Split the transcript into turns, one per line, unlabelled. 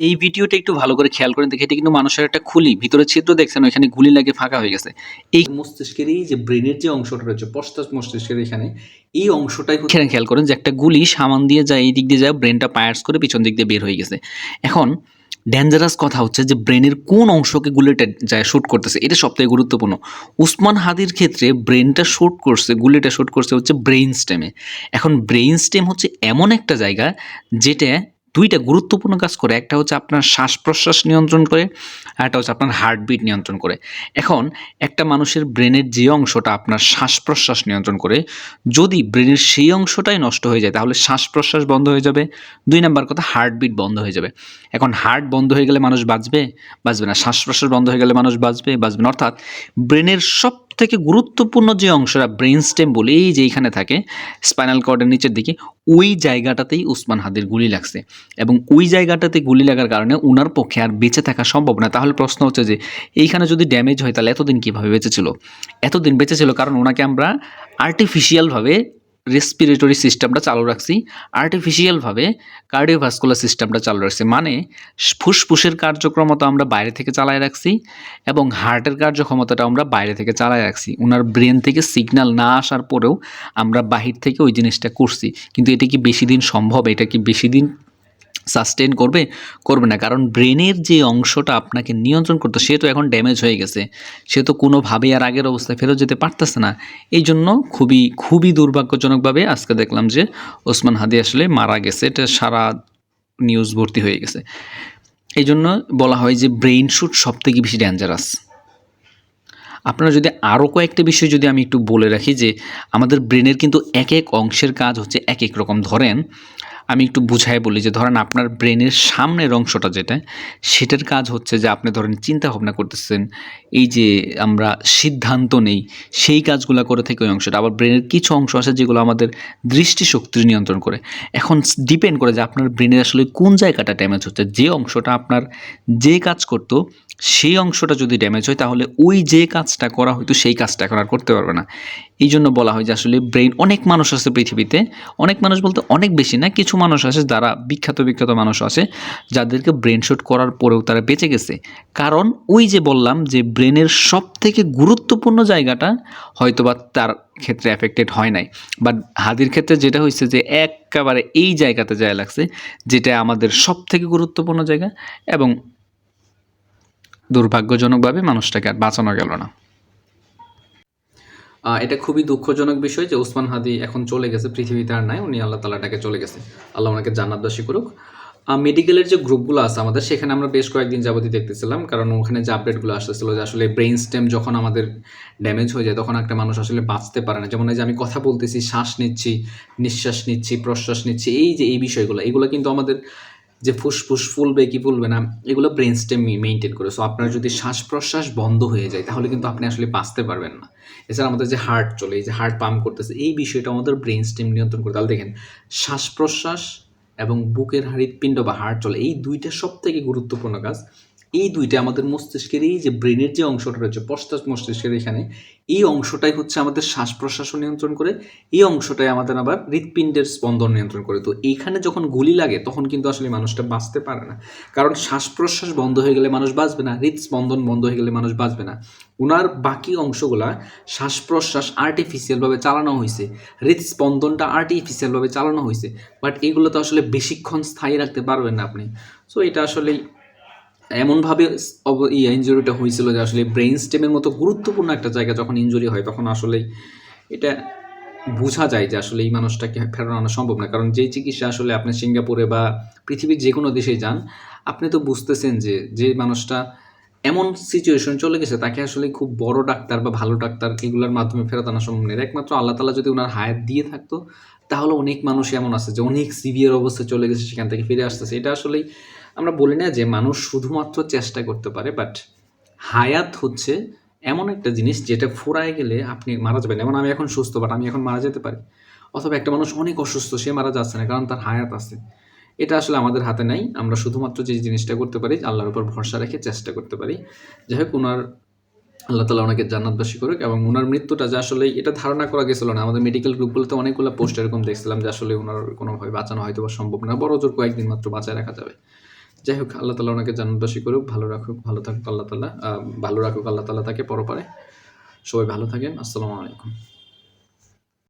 এই ভিডিওটা একটু ভালো করে খেয়াল করেন দেখে এটা কিন্তু মানুষের একটা খুলি। ভিতরে ছিদ্র দেখছেন ওইখানে গুলি লাগে ফাঁকা হয়ে গেছে। এই মস্তিষ্কের এই যে ব্রেনের যে অংশটা রয়েছে পশ্চাৎ মস্তিষ্কের এখানে এই অংশটাই এখানে খেয়াল করেন যে একটা গুলি সামান দিয়ে যায় এই দিক দিয়ে যায় ব্রেনটা পায়ার্স করে পিছন দিক দিয়ে বের হয়ে গেছে। এখন ডেঞ্জারাস কথা হচ্ছে যে ব্রেনের কোন অংশকে গুলিটা যায় শ্যুট করতেছে এটা সবথেকে গুরুত্বপূর্ণ। উসমান হাদির ক্ষেত্রে ব্রেনটা শ্যুট করছে গুলিটা শ্যুট করছে হচ্ছে ব্রেইন স্টেমে এখন ব্রেইন স্টেম হচ্ছে এমন একটা জায়গা যেটা দুইটা গুরুত্বপূর্ণ কাজ করে, একটা হচ্ছে আপনার শ্বাস প্রশ্বাস নিয়ন্ত্রণ করে, আর একটা হচ্ছে আপনার হার্টবিট নিয়ন্ত্রণ করে। এখন একটা মানুষের ব্রেনের যে অংশটা আপনার শ্বাস প্রশ্বাস নিয়ন্ত্রণ করে, যদি ব্রেনের সেই অংশটাই নষ্ট হয়ে যায়, তাহলে শ্বাস প্রশ্বাস বন্ধ হয়ে যাবে। দুই নাম্বার কথা, হার্টবিট বন্ধ হয়ে যাবে। এখন হার্ট বন্ধ হয়ে গেলে মানুষ বাঁচবে? বাঁচবে না। শ্বাস প্রশ্বাস বন্ধ হয়ে গেলে মানুষ বাঁচবে? বাঁচবে না। অর্থাৎ ব্রেনের সব থেকে গুরুত্বপূর্ণ যে অংশটা ব্রেন স্টেম বলে এই যে এইখানে থাকে, স্পাইনাল কর্ডের নিচের দিকে, ওই জায়গাটাতেই উসমান হাদির গুলি লাগছে। এবং ওই জায়গাটাতে গুলি লাগার কারণে ওনার পক্ষে আর বেঁচে থাকা সম্ভব না। তাহলে প্রশ্ন হচ্ছে যে, এইখানে যদি ড্যামেজ হয় তাহলে এতদিন কীভাবে বেঁচে ছিল? এতদিন বেঁচে ছিল কারণ ওনাকে আমরা আর্টিফিশিয়ালভাবে রেসপিরেটরি সিস্টেমটা চালু রাখছি। আর্টিফিশিয়ালভাবে কার্ডিওভাস্কুলার সিস্টেমটা চালু রাখছি। মানে ফুসফুসের কার্যক্রমতা আমরা বাইরে থেকে চালায় রাখছি এবং হার্টের কার্যক্ষমতাটা আমরা বাইরে থেকে চালায় রাখছি। ওনার ব্রেন থেকে সিগন্যাল না আসার পরেও আমরা বাহির থেকে ওই জিনিসটা করছি। কিন্তু এটা কি বেশি দিন সম্ভব? এটা কি বেশি দিন সাস্টেন করবে করবে না। কারণ ব্রেনের যে অংশটা আপনাকে নিয়ন্ত্রণ করতো, সে তো এখন ড্যামেজ হয়ে গেছে। সে তো কোনোভাবেই আর আগের অবস্থায় ফেরত যেতে পারতেছে না। এই জন্য খুবই খুবই দুর্ভাগ্যজনকভাবে আজকে দেখলাম যে ওসমান হাদি আসলে মারা গেছে। এটা সারা নিউজ ভর্তি হয়ে গেছে। এই জন্য বলা হয় যে ব্রেইন শুট সব থেকে বেশি ডেঞ্জারাস আপনারা যদি আরও কয়েকটা বিষয় যদি আমি একটু বলে রাখি যে আমাদের ব্রেনের কিন্তু এক এক অংশের কাজ হচ্ছে এক এক রকম। ধরেন, আমি একটু বুঝাই বলি যে ধরেন আপনার ব্রেনের সামনের অংশটা যেটা, সেটার কাজ হচ্ছে যে আপনি ধরেন চিন্তা ভাবনা করতেছেন, এই যে আমরা সিদ্ধান্ত নেই, সেই কাজগুলো করে থেকে ওই অংশটা। আবার ব্রেনের কিছু অংশ আছে যেগুলো আমাদের দৃষ্টিশক্তি নিয়ন্ত্রণ করে। এখন ডিপেন্ড করে যে আপনার ব্রেনের আসলে কোন জায়গাটা ড্যামেজ হচ্ছে, যে অংশটা আপনার যে কাজ করতো সেই অংশটা যদি ড্যামেজ হয়, তাহলে ওই যে কাজটা করা হয়তো সেই কাজটা এখন আর করতে পারবে না। এই জন্য বলা হয় যে আসলে ব্রেন অনেক মানুষ আছে পৃথিবীতে, অনেক মানুষ বলতে অনেক বেশি না, কিছু মানুষ আছে যারা বিখ্যাত বিখ্যাত মানুষ আছে, যাদেরকে ব্রেন শট করার পরেও তারা বেঁচে গেছে। কারণ ওই যে বললাম যে ব্রেনের সব থেকে গুরুত্বপূর্ণ জায়গাটা হয়তোবা তার ক্ষেত্রে অ্যাফেক্টেড হয় নাই। বাট হাদির ক্ষেত্রে যেটা হয়েছে যে একেবারে এই জায়গাতে যায় লাগছে, যেটা আমাদের সব থেকে গুরুত্বপূর্ণ জায়গা এবং দুর্ভাগ্যজনকভাবে মানুষটাকে আর বাঁচানো গেল না। এটা খুবই দুঃখজনক বিষয় যে ওসমান হাদি এখন চলে গেছে, পৃথিবীতে আর নাই, উনি আল্লাহ তালাটাকে চলে গেছে। আল্লাহ ওনাকে জান্নাতবাসী করুক। মেডিকেলের যে গ্রুপগুলো আছে আমাদের, সেখানে আমরা বেশ কয়েকদিন যাবতীয় দেখতেছিলাম, কারণ ওখানে যে আপডেটগুলো আসতেছিল যে আসলে ব্রেইন স্টেম যখন আমাদের ড্যামেজ হয়ে যায়, তখন একটা মানুষ আসলে বাঁচতে পারে না। যেমন এই যে আমি কথা বলতেছি, শ্বাস নিচ্ছি, নিঃশ্বাস নিচ্ছি, প্রশ্বাস নিচ্ছি, এই যে এই বিষয়গুলো, এগুলো কিন্তু আমাদের যে ফুসফুস ফুলবে কি ফুলবে না, এগুলো ব্রেন স্টেম মেনটেন করে। সো আপনার যদি শ্বাস প্রশ্বাস বন্ধ হয়ে যায়, তাহলে কিন্তু আপনি আসলে বাঁচতে পারবেন না। এছাড়া আমাদের যে হার্ট চলে, এই যে হার্ট পাম্প করতেছে, এই বিষয়টা আমাদের ব্রেন স্টেম নিয়ন্ত্রণ করে। তাহলে দেখেন শ্বাস প্রশ্বাস এবং বুকের হৃৎপিণ্ড বা হার্ট চলে, এই দুইটা সব থেকে গুরুত্বপূর্ণ কাজ। এই দুইটা আমাদের মস্তিষ্কের এই যে ব্রেনের যে অংশটা রয়েছে, পশ্চাৎ মস্তিষ্কের এখানে, এই অংশটাই হচ্ছে আমাদের শ্বাস প্রশ্বাসও নিয়ন্ত্রণ করে, এই অংশটাই আমাদের আবার হৃৎপিণ্ডের স্পন্দন নিয়ন্ত্রণ করে। তো এইখানে যখন গুলি লাগে, তখন কিন্তু আসলে মানুষটা বাঁচতে পারে না। কারণ শ্বাস প্রশ্বাস বন্ধ হয়ে গেলে মানুষ বাঁচবে না হৃদস্পন্দন বন্ধ হয়ে গেলে মানুষ বাঁচবে না। ওনার বাকি অংশগুলা শ্বাস প্রশ্বাস আর্টিফিশিয়ালভাবে চালানো হয়েছে হৃদস্পন্দনটা আর্টিফিশিয়ালভাবে চালানো হয়েছে বাট এগুলো তো আসলে বেশিক্ষণ স্থায়ী রাখতে পারবেন না আপনি। সো এটা আসলেই এমনভাবে ইয়ে ইঞ্জুরিটা হয়েছিল যে আসলে ব্রেইন স্টেমের মতো গুরুত্বপূর্ণ একটা জায়গা যখন ইঞ্জুরি হয়, তখন আসলেই এটা বোঝা যায় যে আসলে এই মানুষটাকে ফেরানো আনা সম্ভব না। কারণ যেই চিকিৎসা আসলে আপনি সিঙ্গাপুরে বা পৃথিবীর যে কোনো দেশে যান, আপনি তো বুঝতেছেন যে যে মানুষটা এমন সিচুয়েশন চলে গেছে, তাকে আসলে খুব বড় ডাক্তার বা ভালো ডাক্তার এগুলোর মাধ্যমে ফেরত আনা সম্ভব নেই একমাত্র আল্লাহ তালা যদি ওনার হায়াত দিয়ে থাকতো, তাহলে অনেক মানুষ এমন আছে যে অনেক সিভিয়ার অবস্থায় চলে গেছে, সেখান থেকে ফিরে আসতেছে। এটা আসলেই আমরা বলি না যে মানুষ শুধুমাত্র চেষ্টা করতে পারে বাট হায়াত হচ্ছে এমন একটা জিনিস যেটা ফুরায় গেলে আপনি মারা যাবেন। যেমন আমি এখন সুস্থ বাট আমি এখন মারা যেতে পারি। অথবা একটা মানুষ অনেক অসুস্থ, সে মারা যাচ্ছে না, কারণ তার হায়াত আছে। এটা আসলে আমাদের হাতে নাই। আমরা শুধুমাত্র যে জিনিসটা করতে পারি, আল্লাহর উপর ভরসা রেখে চেষ্টা করতে পারি। যাই হোক ওনার আল্লাহ তালা ওনাকে জান্নাতবাসী করুক এবং ওনার মৃত্যুটা যে আসলে এটা ধারণা করা গেছিল না। আমাদের মেডিকেল গ্রুপগুলোতে অনেকগুলো পোস্ট এরকম দেখছিলাম যে আসলে ওনার কোনোভাবে বাঁচানো হয়তো সম্ভব না। বড় জোর কয়েকদিন মাত্র বাঁচায় রাখা যাবে। যাই হোক আল্লাহ তালা ওনাকে জান্নাতবাসী করুক, ভালো রাখুক, ভালো থাকুক আল্লাহ তালা ভালো রাখুক আল্লাহ তালা তাকে পরপারে। সবাই ভালো থাকেন, আসসালামু আলাইকুম।